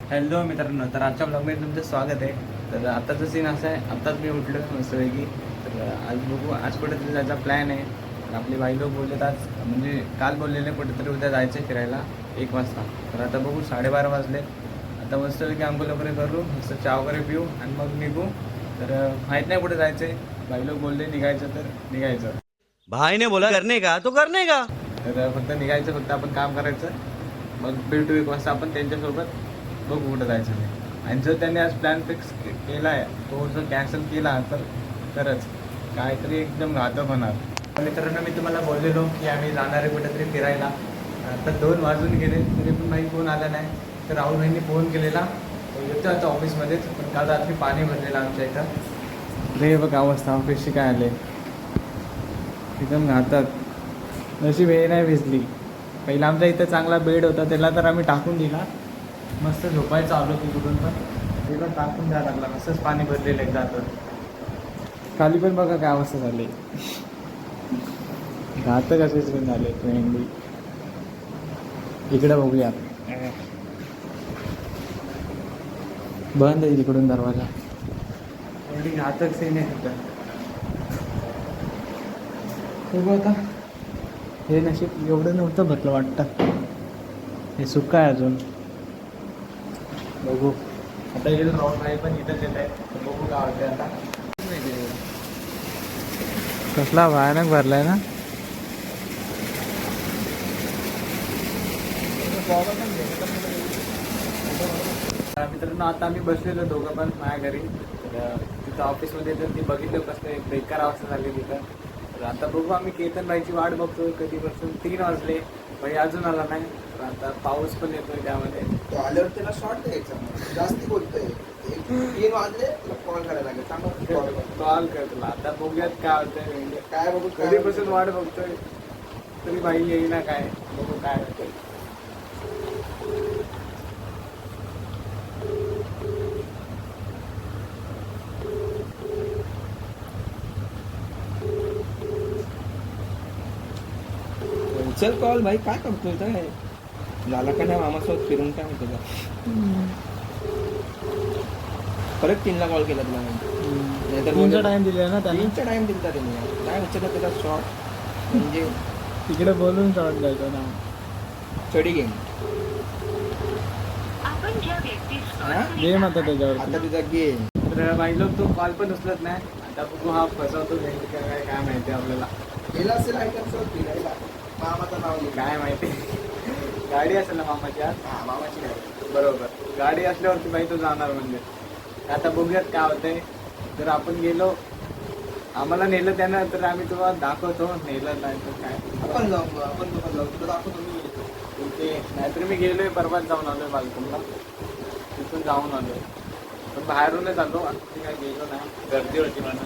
Hello मित्रांनो तर आजच्या ब्लॉगमध्ये तुमचं स्वागत आहे. तर आताचं सीन असं आहे आत्ताच मी उठलो मस्तपैकी तर आज बघू आज कुठेतरी जायचा प्लॅन आहे. तर आपले बाई लोक बोललेत आज म्हणजे काल बोललेले कुठेतरी उद्या जायचं फिरायला एक वाजता. तर आता बघू साडेबारा वाजले. आता मस्तपैकी आंघोळ वगैरे करू मस्त चहा वगैरे पिऊ आणि मग निघू. तर माहीत नाही कुठे जायचं आहे बाई लोक बोलले निघायचं तर निघायचं. भाई ने बोला करने का? तो करने का? तर फक्त निघायचं फक्त आपण काम करायचं. मग भेटू एक वाजता आपण त्यांच्यासोबत. बघू कुठं जायचं ते. आणि जर त्यांनी आज प्लॅन फिक्स केला आहे तो जर कॅन्सल केला तर तरच काहीतरी एकदम घातक होणार. मित्रांनो मी तुम्हाला बोललेलो की आम्ही जाणार आहे कुठेतरी फिरायला. आता दोन वाजून गेले तरी पण काही फोन आला नाही. तर राहुल भाईंनी फोन केलेला. येतो आता ऑफिसमध्येच पण काल रात्री पाणी भरलेलं आमच्या इथं. रे बघ अवस्था ऑफिसची काय आले. एकदम घातक. नशीब हे नाही भिजली. पहिला आमच्या इथं चांगला बेड होता त्याला तर आम्ही टाकून दिला. मस्त झोपायचं आलो की कुठून पण. ते पण टाकून द्यायला लागला. मस्तच पाणी भरलेलं एकदा तर. खाली पण बघा काय अवस्था झाली. घातक असेच पण झाले ट्रेंडी इकडे बघूया. बंद आहे तिकडून दरवाजा. एवढी घातक सीन आहे तिथं. बघू आता. हे नशीब एवढं नव्हतं भरलं वाटतं. हे सुक्क आहे अजून. बघू. आता येईल राऊंड आहे पण इथंच येत आहे बघू काय होते आता. कसला भयानक भरलाय ना. मित्रांनो आता आम्ही बसलेलो दोघं पण माझ्या घरी. तर तिथं ऑफिसमध्ये तर ती बघितलं कसं एक बेकार अवस्था झाली तिथं. तर आता बघू आम्ही केतन बाईची वाट बघतोय. कधीपासून तीन वाजले बाई अजून आला नाही. आता पाऊस पण येतोय त्यामध्ये. तो आल्यावर त्याला शॉर्ट द्यायचा. जास्ती बोलतोय. एक तीन वाजले तुला कॉल करायला लागेल. कॉल कर तुला आता बघूयात काय होतंय म्हणजे काय बघू कधीपासून वाट बघतोय? तरी बाई येईना काय? बघू काय होतंय. चल कॉल भाई. काय करतोय काय झाला का नाही मामासोबत फिरून काय म्हणतो का? परत तीनला कॉल केला तुला नाहीतर तीनचा टाइम दिला ना त्याने? तीनचा टाइम दिलता त्यांनी. काय विचारलं त्याला शॉर्ट म्हणजे तिकडे बोलून शॉर्ट द्यायचं ना. चढी गेम आपण ज्या व्यक्तीस हा? गेम आता त्याच्यावर आता तुझा गेम तर लोक तो कॉल पण उचलत नाही. आता बघू हा फसवतो काय काय माहिती आपल्याला. गेला असेल लिहिलं. काय माहिती? गाडी असेल ना मामाची आज? हा मामाची गाडी. बरोबर. गाडी असल्यावरती बाई तो जाणार म्हणजे. आता बघूयात काय होतंय. जर आपण गेलो आम्हाला नेलं त्यानं तर आम्ही तुम्हाला दाखवतो. नेलं नाही तर काय? आपण जाऊ आपण दोघं जाऊ. तुला दाखवतो मी येतो. ओके. नाहीतर मी गेलोय परवाच जाऊन आलोय बालकुंडला. तिथून जाऊन आलोय. पण बाहेरूनच आलो. आणखी काय गेलो नाही. गर्दी होती म्हणून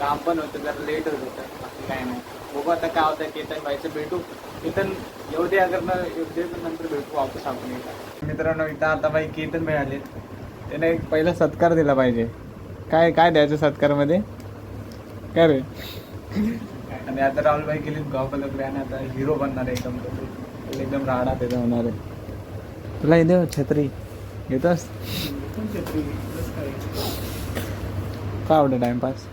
काम पण होतं जरा लेट होत होतं. बाकी काय नाही. बघू आता काय होतं केतन बाईचं भेटू. केतन येऊ दे अगर ना येऊ दे तर नंतर भेटू वापस आपण एकदा. मित्रांनो इथं आता बाई केतन भाई आले त्याने एक पहिला सत्कार दिला पाहिजे. काय काय द्यायचं सत्कारमध्ये? काय रे? आणि आता राहुल भाई गेली गाव आणि आता हिरो बनणार आहे एकदम. एकदम राडा त्याचा होणार आहे. तुला येते छत्री. येतोस? काय आवडतं टाइमपास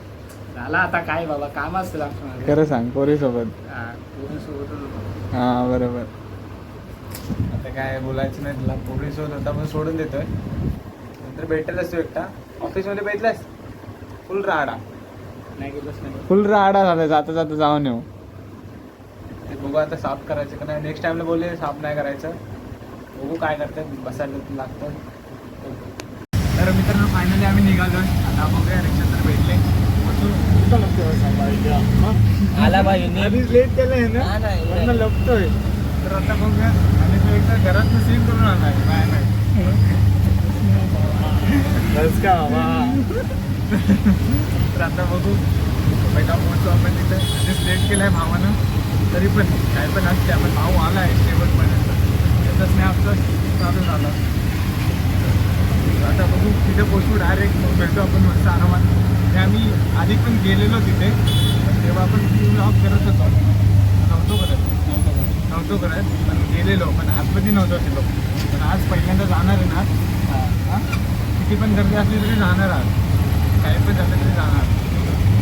झाला आता काय बाबा काम असतं आपलं. खरं सांग पोरी सोबत हा. हा बरोबर. आता काय बोलायचं नाही तुला पोरी सोबत होता पण सोडून देतोय. नंतर भेटेलच तू एकटा. ऑफिसमध्ये भेटलास फुल राडा. नाही गेलोच नाही. फुल राडा झाला जाता जाता जाऊन येऊ. ते बघू आता साफ करायचं का नाही. नेक्स्ट टाइमला बोलले साफ नाही करायचं. बघू काय करतात बसायला लागतं. तर मित्रांनो फायनली आम्ही निघालो आता बघूया रिक्षा तर भेटले आला भाई आधीच लेट केलंय ना? हा, नाही, म्हणून. लपतोय. तर आता बघूया. आणि तो एकदा घरात सीन करून काय नाही बस का बाबा तर आता बघू. पहिला पोहोचू आपण तिथे. आधीच लेट केलाय भावानं. तरी पण काय पण असते. आपण भाऊ आलाय शेवटपर्यंत. त्याचाच नाही आपलं चालू झालं आता बघू. तिथे पोचू डायरेक्ट मग भेटू आपण मस्त आरामात ते आम्ही आधी पण गेलेलो तिथे पण तेव्हा आपण ब्लॉग करत होतो. नव्हतो करत. नव्हतो करत पण गेलेलो पण आजपती नव्हतो गेलो. पण आज पहिल्यांदा जाणार आहे ना किती पण गर्दी असली तरी जाणार आज. काही पण झालं तरी जाणार.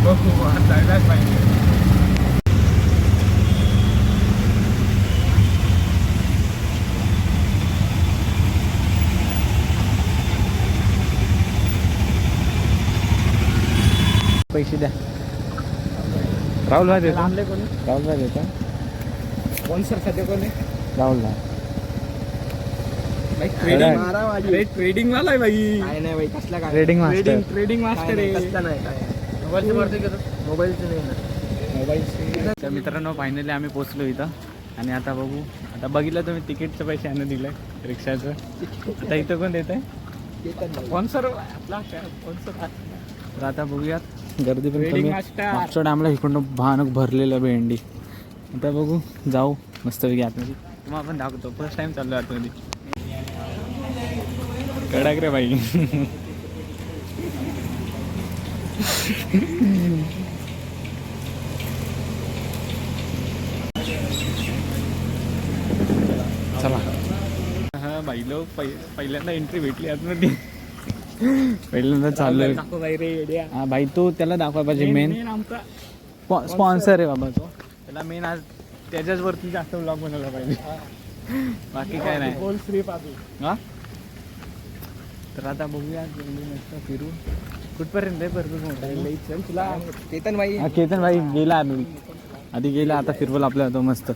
बघू आज जायलाच पाहिजे. पैसे द्या. राहुल भाई देतो. लांबले कोणी? राहुल भाई देतो. कोण सर सध्या कोणी राहुल भाई. ट्रेडिंग मारा माझी. अरे ट्रेडिंग वाला आहे भाई. काय नाही बाई कसला काय? रेडिंग ट्रेडिंग मास्टर ट्रेडिंग काय मास्टर नाही, आहे कसला नाही काय मोबाईलचं पडते का मोबाईलचं नाही ना मोबाईल तर मित्रांनो फायनली आम्ही पोचलो इथं. आणि आता बघू. आता बघितलं तुम्ही तिकीटचं पैसे आणून दिलं रिक्षाचं. आता इथं कोण देत आहे स्पॉन्सर आपला स्पॉन्सर तर आता बघूयात. गर्दी पण कमी. मागच्या टायमाला इकडून भयानक भरलेलं भेंडी. आता बघू जाऊ. मस्तपैकी आतमध्ये. तुम्हाला आपण दाखवतो. फर्स्ट टाइम चाललो आतमध्ये. कडक रे बाई. चला. हा बाई लोक पहिल्यांदा एंट्री भेटली आतमध्ये. पहिल्यांदा चाललोय. हा भाई तो त्याला दाखवा पाहिजे मेन स्पॉन्सर आहे बाबा तो. त्याला मेन आज त्याच्याच वरती जास्त ब्लॉग बनवला पाहिजे. बाकी काय नाही. गोल श्री पाबी हा? तर आता बघूया फिरू कुठपर्यंत आहे भरपूर तुला केतन हा केतन भाई गेला आधी आधी गेला आता फिरवला आपल्याला तो मस्त.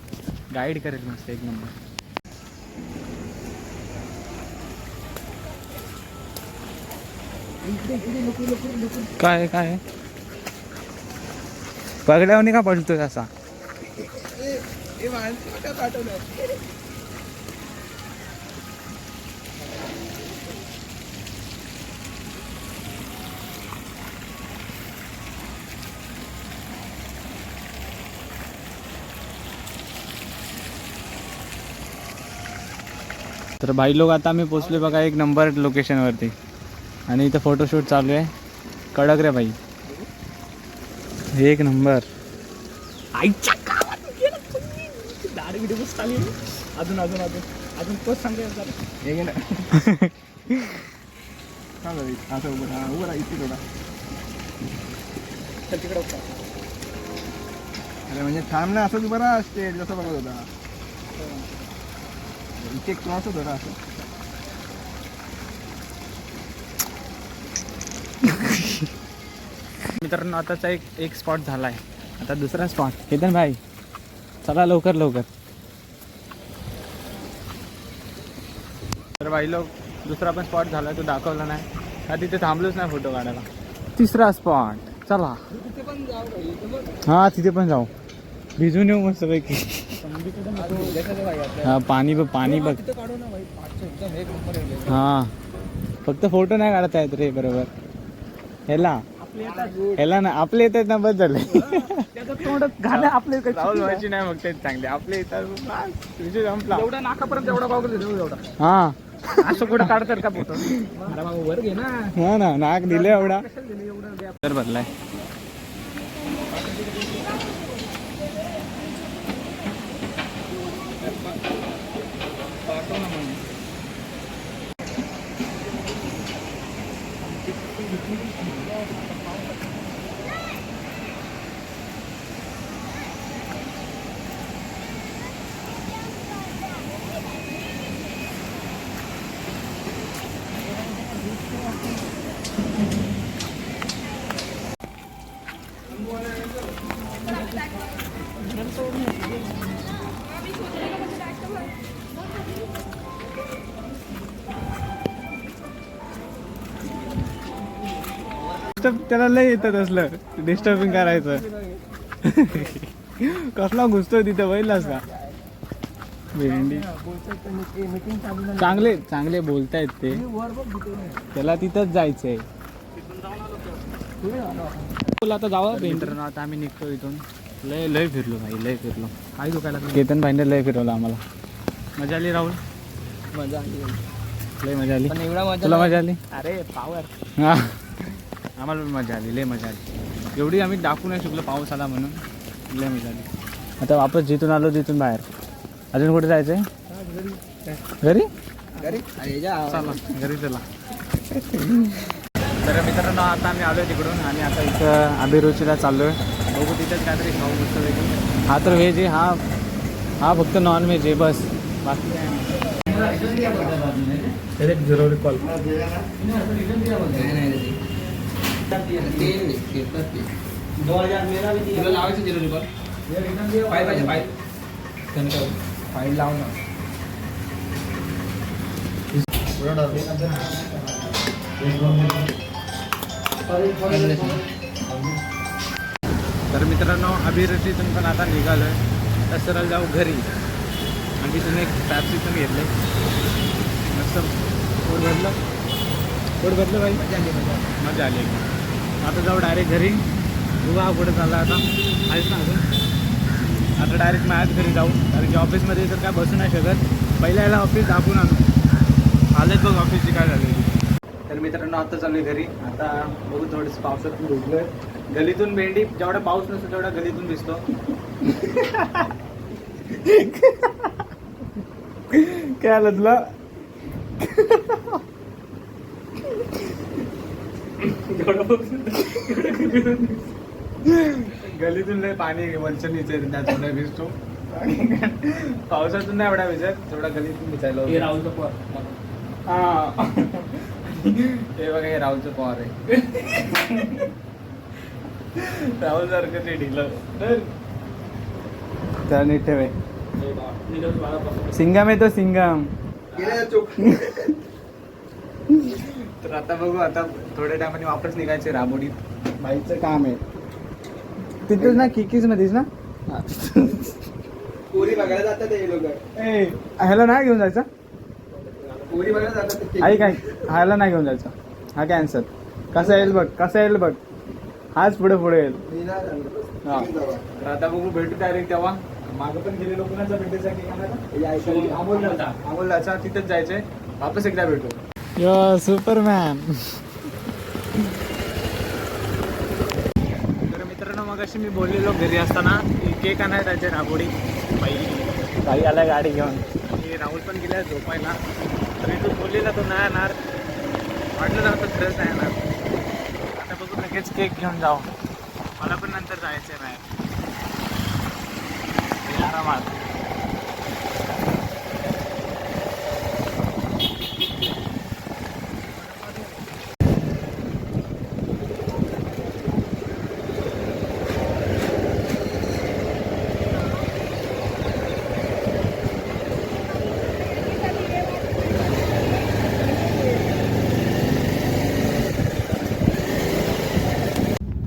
गाईड करेल मस्त एक नंबर. काय काय? पगड्यावनी का पडतोय असा? तर भाई लोक आता आम्ही पोचले बघा एक नंबर लोकेशनवरती आणि इथं फोटोशूट चालू आहे. कडक रे भाई एक नंबर. आईच्या अजून अजून अजून. अजून तोच सांगते हे घे ना सांग बाई, असं उभं राहा. उभं राहा. इथे थोडा तिकडे उतर. अरे म्हणजे थांब ना. असंच उभं राहा. स्टेज जसं बघत होता. इथे एक क्रॉस होता असं. मित्रांनो आताचा एक एक स्पॉट झाला आहे. आता दुसरा स्पॉट केतन भाई चला लवकर लवकर. तर भाई लोक दुसरा पण स्पॉट झाला तो दाखवला नाही. का तिथे थांबलोच नाही फोटो काढायला. तिसरा स्पॉट चला. हा तिथे पण जाऊ. भिजून येऊ मस्त पैकी हा पाणी बघ पाणी बघ. हां. हा फक्त फोटो नाही काढता येत रे बरोबर. ह्याला ह्याला ना आपले येत आहेत ना बस झाले तोंडात घाला आपले राहुल. व्हायची नाही मग ते चांगले. आपले येतात. विषय संपला. एवढा नाकापर्यंत एवढा एवढा हा. असं कुठं काढतात का फोटो? वर घे ना हा ना नाक दिले एवढा. एवढं gap? Disturb- त्याला लय येतात असलं डिस्टर्बिंग करायचं. कसला घुसतोय तिथे बघितलास का? भेंडी. चांगले चांगले बोलतायत ते. त्याला तिथंच जायचंय. आता जावा मित्रांनो आता आम्ही निघतो इथून. लय लय फिरलो भाई लय फिरलो. काय दुखायला केतन भाईने लय फिरवलं आम्हाला. मजा आली राहुल? मजा आली. लय मजा आली. पण एवढा मजा तुला मजा आली? अरे पावर. हा. आम्हाला पण मजा आली लय मजा आली. एवढी आम्ही दाखवू नाही शकलो पाऊस आला म्हणून. लय मजा आली. आता वापस जिथून आलो तिथून बाहेर. अजून कुठे जायचंय? घरी? घरी? चला घरी चला. तर मित्रांनो आता आम्ही आलो तिकडून आणि आता इथं अभिरुचीला चाललो आहे बघू तिथेच काहीतरी खाऊ मस्त वेगळी हा तर व्हेज आहे हा हा फक्त नॉन व्हेज आहे बस. बाकी नाही. लावायचं फाईल पाहिजे फाईल फाईल लाव ना तर मित्रांनो अभिरुचीतून पण आता निघालो आहे तर सरळ जाऊ घरी. आणि तिथून एक टॅक्सी पण घेतले. मस्त. पोट भरलं? पोट भरलं बाई मजा आली. मजा आली. आता जाऊ डायरेक्ट घरी. बघा कुठे चालला आता. आहेच ना अजून? आता डायरेक्ट माझ्याच घरी जाऊ. कारण की ऑफिसमध्ये तर काय बसू नाही शकत. पहिल्या याला ऑफिस दाखवून आणू. आलेच बघ ऑफिसची काय झाली तर मित्रांनो आता चालू घरी. आता बघू थोडंसं पावसातून आहे गलीतून भेंडी जेवढा पाऊस नसतो तेवढा गलीतून दिसतो काय आलं तुला? गलीतून लय पाणी वंचनीचे त्यात लय भिजतो. पावसातून नाही एवढा भिजत तेवढा गलीतून भिजायला हे होतं. राहुलचं पोर. हा. हे बघा हे राहुलचं पवार आहे. राहुल सारखं ते ढिलं. तर नीट ठेवे. सिंगम आहे तो सिंगम. तर आता बघू आता थोड्या टायमाने वापस निघायचे राबोडीत बाईचं काम आहे. तिथेच ना किकीज मध्येच ना पोरी बघायला जातात ते लोक. ए ह्याला नाही घेऊन जायचं? पोरी बघायला जातात ते आई काय ह्याला नाही घेऊन जायचं. हा कॅन्सर कसा येईल बघ कसा येईल बघ. हाच पुढे पुढे येईल. मी नाही जाणार. हा. तुम्ही जावा. तर आता बघू भेटू डायरेक्ट तेव्हा. मागं पण गेलेलो कुणाचा भेटायचा की अमोलचा अमोलचा तिथेच जायचंय. वापस एकदा भेटू. यो सुपरमॅन तर मित्रांनो मग अशी मी बोललेलो घरी असताना की केक आणाय जायचे राबोडी बाई बाई आला गाडी घेऊन. आणि राहुल पण गेला झोपायला. तरी तो बोललेला तो नाही येणार. वाटलं तर आता खरंच नाही येणार. आता बघू लगेच केक घेऊन जाऊ. मला पण नंतर जायचं नाही आरामात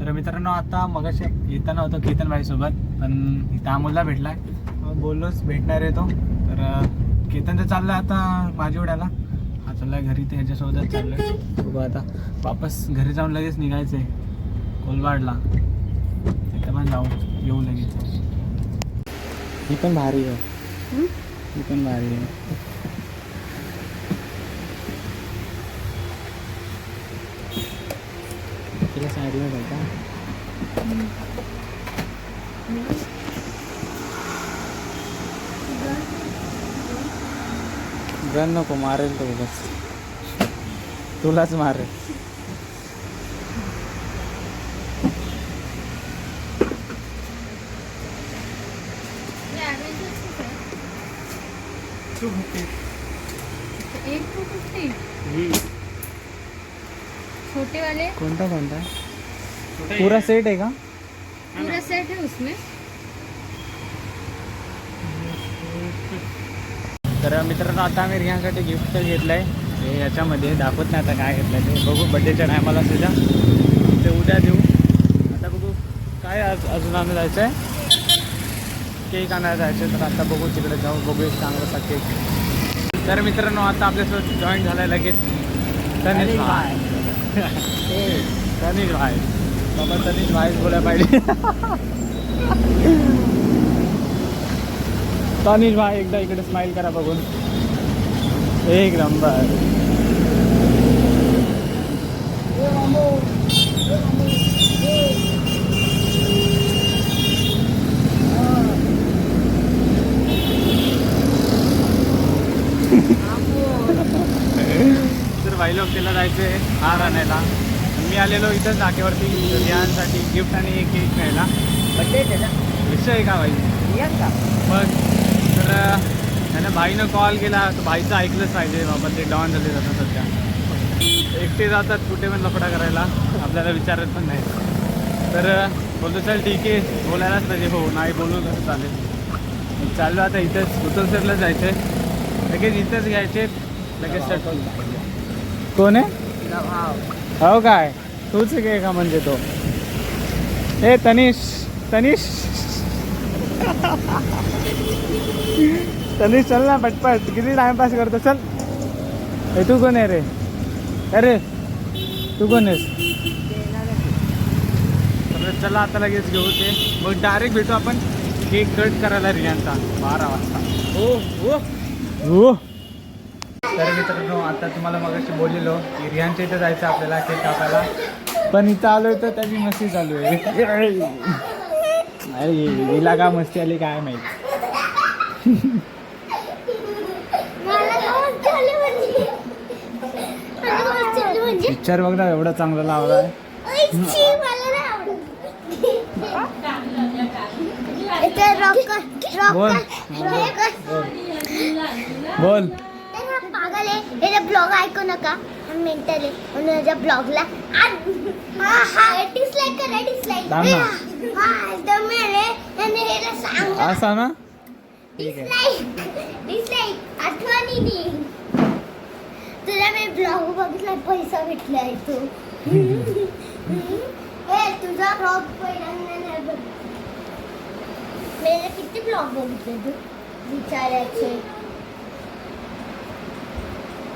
तर मित्रांनो आता मगाशी येताना होतो केतन भाईसोबत पण इथं अमोलला भेटलाय. मग बोललोच भेटणार आहे तो. तर केतन तर चाललाय आता माझीवड्याला हा चाललाय घरी ते ह्याच्यासोबतच चाललोय. बघू आता. वापस घरी जाऊन लगेच निघायचंय कोलवाडला. तिथं पण जाऊ येऊ लगेच. ही पण भारी आहे. ही? पण भारी आहे. तिला साईडला जायचा गन नको मारेल तो बस तुलाच मारेल. छोटे वाले कोणता कोणता? पूरा सेट आहे का? पूरा सेट है उसमें. तर मित्रांनो आता आम्ही रिहासाठी गिफ्ट घेतलं आहे हे याच्यामध्ये दाखवत नाही आता काय घेतलं ते. बघू बड्डेच्या टायमाला सुद्धा ते उद्या देऊ. आता बघू काय आज अजून आम्ही जायचं आहे केक आणायला जायचं तर आता बघू तिकडे जाऊ बघू एक चांगलासा केक. तर मित्रांनो आता आपल्यासोबत जॉईन झालाय लगेच. तनिष भाई. तनिष भाई. बाबा भाईच बोलायला पाहिजे. तनिष भाई एकदा इकडे स्माइल करा बघून. एक नंबर तर भाई लोग तिला जायचे हार आणायला. मी आलेलो इथंच नाक्यावरती रियांसाठी गिफ्ट आणि एक केक बड्डे त्याचा. विषय का भाई? मग तर त्याने भाईनं कॉल केला तर भाईचं ऐकलंच पाहिजे बाबा ते डॉन झाले जातात सध्या. एकटे जातात कुठे पण लफडा करायला आपल्याला विचारत पण नाही तर बोलतो चल ठीक आहे बोलायलाच पाहिजे. हो नाही बोलू कसं चालेल? चाललो आता इथंच उतरसरला जायचं आहे लगेच इथंच घ्यायचे लगेच. कोण आहे? हो काय? तूच आहे का म्हणजे तो? ए तनिष तनिष. तनिष चल ना पटपट. किती टाइमपास करतो चल. ए तू कोण आहे रे? अरे तू कोण आहेस? तर चला आता लगेच घेऊ ते. मग डायरेक्ट भेटू आपण. केक कट करायला रियांचा. बारा वाजता. हो हो हो तर मित्रांनो आता तुम्हाला मगाशी बोललेलो की रियांच्या इथं जायचं आपल्याला केक कापायला. पण इथं आलोय तर त्याची मस्ती चालू आहे. अरे हिला का मस्ती आली काय माहीत? म्हणजे? पिक्चर बघ ना एवढा चांगला लावला आहे. बोल. बोल. याचा ब्लॉग ऐकू नका. मेंटल आहे म्हणून याच्या ब्लॉगला डिसलाईक करा डिसलाईक थांब ना. हा एकदम मेले. आणि सांग. असा ना? ठीक आहे. डिसलाईक डिसलाईक आठवणीने तुला मी ब्लॉग बघितला पैसा भेटलाय तू. ए तुझा ब्लॉग पहिल्यांदा नाही बघ मेरे किती ब्लॉग बघितले तू? विचारायचे.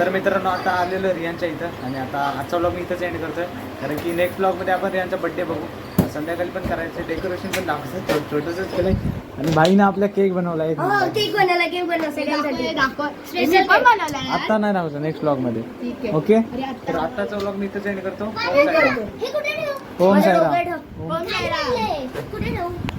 तर मित्रांनो आता आलेलो रियांच्या इथं आणि आता आजचा व्लॉग मी इथंच एंड करतोय. कारण की नेक्स्ट ब्लॉगमध्ये आपण रियांचा बड्डे बघू. संध्याकाळी पण करायचं डेकोरेशन पण दाखवायचं छोटंसंच केलंय. आणि बाईनं आपला केक बनवला एक. केक बनवला केक बनवला सगळ्यांसाठी आता नाही दाखवतो नेक्स्ट ब्लॉगमध्ये. ओके तर आताचा व्लॉग मी इथंच एंड करतो. हे ओम ठेव. ओम